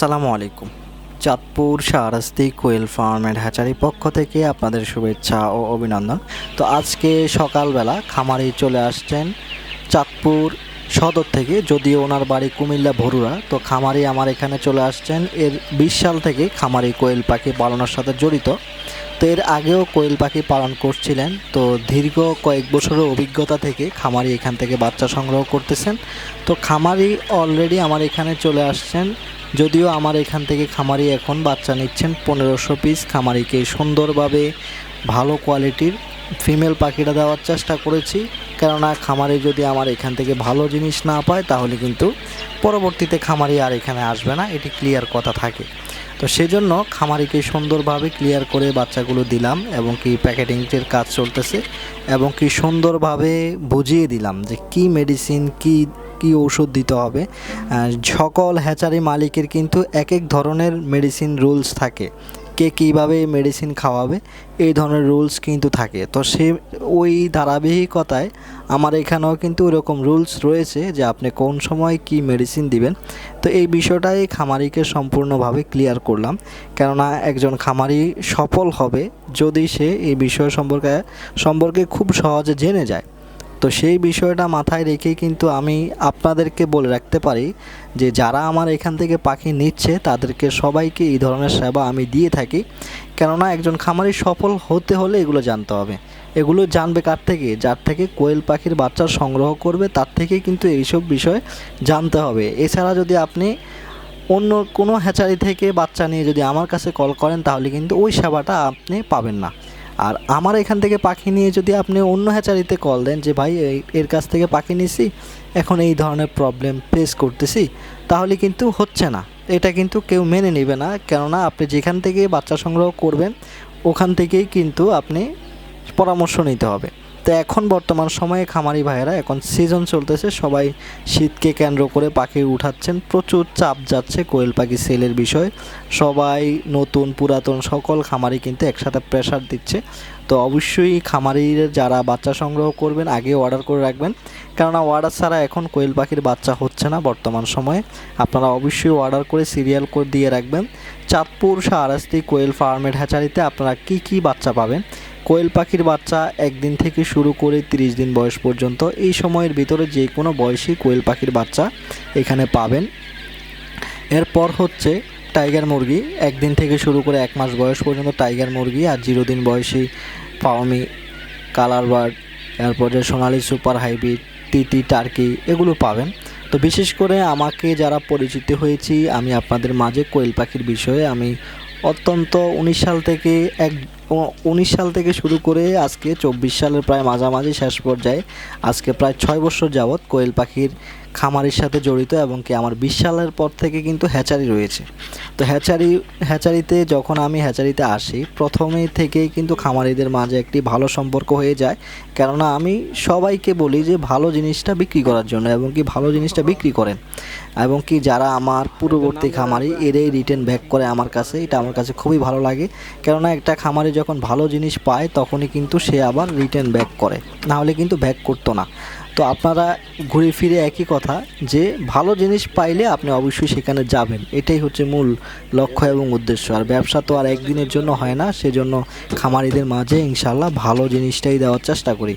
আসসালামু আলাইকুম। Chandpur Shahrasti Koyel farm and hatchery পক্ষ থেকে আপনাদের শুভেচ্ছা ও অভিনন্দন। তো আজকে সকালবেলা খামারি চলে আসছেন চাঁদপুর সদর থেকে, যদিও ওনার বাড়ি কুমিল্লা ভরুরা তো খামারি আমার এখানে চলে আসছেন এর বিশ সাল থেকে খামারি কোয়েল পাখি পালনের সাথে জড়িত। তো এর আগেও কোয়েল পাখি পালন করছিলেন, তো দীর্ঘ কয়েক বছরের অভিজ্ঞতা থেকে খামারি এখান থেকে বাচ্চা সংগ্রহ করতেছেন। তো খামারি অলরেডি আমার এখানে চলে আসছেন যদিও আমার এখান থেকে খামারি এখন বাচ্চা নিচ্ছেন পনেরোশো পিস খামারিকে সুন্দরভাবে ভালো কোয়ালিটির ফিমেল পাখিটা দেওয়ার চেষ্টা করেছি। কেননা খামারি যদি আমার এখান থেকে ভালো জিনিস না পায়, তাহলে কিন্তু পরবর্তীতে খামারি আর এখানে আসবে না। এটি ক্লিয়ার কথা থাকে। তো সেজন্য খামারিকে সুন্দরভাবে ক্লিয়ার করে বাচ্চাগুলো দিলাম এবং কি প্যাকেটিংটির কাজ চলতেছে এবং কি সুন্দরভাবে বুঝিয়ে দিলাম যে কি মেডিসিন কি কি ওষুধ দিতে হবে। সকল হ্যাচারি মালিকের কিন্তু এক এক ধরনের মেডিসিন রুলস থাকে। কে কীভাবে মেডিসিন খাওয়াবে, এই ধরনের রুলস কিন্তু থাকে। তো সে ওই ধারাবাহিকতায় আমার এখানেও কিন্তু ওরকম রুলস রয়েছে যে আপনি কোন সময় কি মেডিসিন দিবেন। তো এই বিষয়টাই খামারিকে সম্পূর্ণভাবে ক্লিয়ার করলাম। কেননা একজন খামারি সফল হবে যদি সে এই বিষয় সম্পর্কে সম্পর্কে খুব সহজে জেনে যায়। তো সেই বিষয়টা মাথায় রেখেই কিন্তু আমি আপনাদেরকে বলে রাখতে পারি যে যারা আমার এখান থেকে পাখি নিচ্ছে, তাদেরকে সবাইকে এই ধরনের সেবা আমি দিয়ে থাকি। কেননা একজন খামারি সফল হতে হলে এগুলো জানতে হবে। এগুলো জানবে কার থেকে? যার থেকে কোয়েল পাখির বাচ্চা সংগ্রহ করবে, তার থেকে কিন্তু এইসব বিষয় জানতে হবে। এছাড়া যদি আপনি অন্য কোনো হ্যাচারি থেকে বাচ্চা নিয়ে যদি আমার কাছে কল করেন, তাহলে কিন্তু ওই সেবাটা আপনি পাবেন না। আর আমার এখান থেকে পাখি নিয়ে যদি আপনি অন্য হ্যাচারিতে কল দেন যে, ভাই এর কাছ থেকে পাখি নিছি, এখন এই ধরনের প্রবলেম ফেস করতেছি, তাহলে কিন্তু হচ্ছে না। এটা কিন্তু কেউ মেনে নেবে না, কেননা আপনি যেখান থেকে বাচ্চা সংগ্রহ করবেন, ওখান থেকেই কিন্তু আপনি পরামর্শ নিতে হবে। তো এখন বর্তমান সময়ে খামারি ভাইয়েরা, এখন সিজন চলতেছে, সবাই শীতকে কেন্দ্র করে পাখি উঠাচ্ছেন। প্রচুর চাপ যাচ্ছে কোয়েল পাখি সেলের বিষয়। সবাই নতুন, পুরাতন সকল খামারি কিন্তু একসাথে প্রেশার দিচ্ছে। তো অবশ্যই খামারির যারা বাচ্চা সংগ্রহ করবেন আগে অর্ডার করে রাখবেন। কেননা অর্ডার ছাড়া এখন কোয়েল পাখির বাচ্চা হচ্ছে না বর্তমান সময়ে। আপনারা অবশ্যই অর্ডার করে সিরিয়াল করে দিয়ে রাখবেন। চাঁদপুর শাহরাস্তি কোয়েল ফার্মের হ্যাচারিতে আপনারা কি কি বাচ্চা পাবেন? কোয়েল পাখির বাচ্চা একদিন থেকে শুরু করে তিরিশ দিন বয়স পর্যন্ত এই সময়ের ভিতরে যে কোনো বয়সী কোয়েল পাখির বাচ্চা এখানে পাবেন। এরপর হচ্ছে টাইগার মুরগি। একদিন থেকে শুরু করে এক মাস বয়স পর্যন্ত টাইগার মুরগি আর জিরো দিন বয়সী পাওমি কালার বার্ড এরপর যে সোনালি সুপার হাইব্রিড টিটি টার্কি এগুলো পাবেন। তো বিশেষ করে আমাকে যারা পরিচিত হয়েছি, আমি আপনাদের মাঝে কোয়েল পাখির বিষয়ে আমি অত্যন্ত উনিশ সাল থেকে এক উনিশ সাল থেকে শুরু করে আজকে চব্বিশ সালের প্রায় মাঝামাঝি শেষ পর্যায়ে আজকে প্রায় ছয় বছর যাবৎ কোয়েল পাখির খামারির সাথে জড়িত এবং কি আমার বিশ সালের পর থেকে কিন্তু হ্যাচারি রয়েছে। তো হ্যাচারি, হ্যাচারিতে যখন আমি হ্যাচারিতে আসি প্রথমে থেকেই কিন্তু খামারিদের মাঝে একটি ভালো সম্পর্ক হয়ে যায়। কেননা আমি সবাইকে বলি যে ভালো জিনিসটা বিক্রি করার জন্য এবং কি ভালো জিনিসটা বিক্রি করেন। এবং কি যারা আমার পূর্ববর্তী খামারি, এরাই রিটার্ন ব্যাক করে আমার কাছে। এটা আমার কাছে খুবই ভালো লাগে। কেননা একটা খামারি যখন ভালো জিনিস পায়, তখনই কিন্তু সে আবার রিটার্ন ব্যাক করে। না হলে কিন্তু ব্যাক করতো না। তো আপনারা ঘুরে ফিরে একই কথা, যে ভালো জিনিস পাইলে আপনি অবশ্যই সেখানে যাবেন। এটাই হচ্ছে মূল লক্ষ্য এবং উদ্দেশ্য। আর ব্যবসা তো আর একদিনের জন্য হয় না, সেজন্য খামারিদের মাঝে ইনশাল্লাহ ভালো জিনিসটাই দেওয়ার চেষ্টা করি।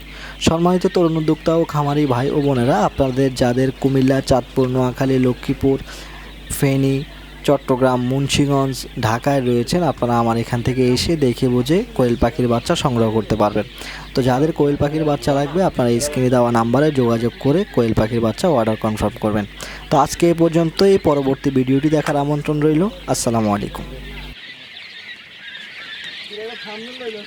সম্মানিত তরুণ উদ্যোক্তা ও খামারি ভাই ও বোনেরা, আপনাদের যাদের কুমিল্লা, চাঁদপুর, নোয়াখালী, লক্ষ্মীপুর, ফেনী চট্টগ্রাম, মুন্সিগঞ্জ, ঢাকায় রয়েছেন। আপনারা আমার এখান থেকে এসে দেখে বুঝে কোয়েল পাখির বাচ্চা সংগ্রহ করতে পারবেন। তো যাদের কোয়েল পাখির বাচ্চা লাগবে, আপনারা স্ক্রিনে দেওয়া নাম্বারে যোগাযোগ করে কোয়েল পাখির বাচ্চা অর্ডার কনফার্ম করবেন। তো আজকে এ পর্যন্তই। পরবর্তী ভিডিওটি দেখার আমন্ত্রণ রইল। আসসালামু আলাইকুম। লইল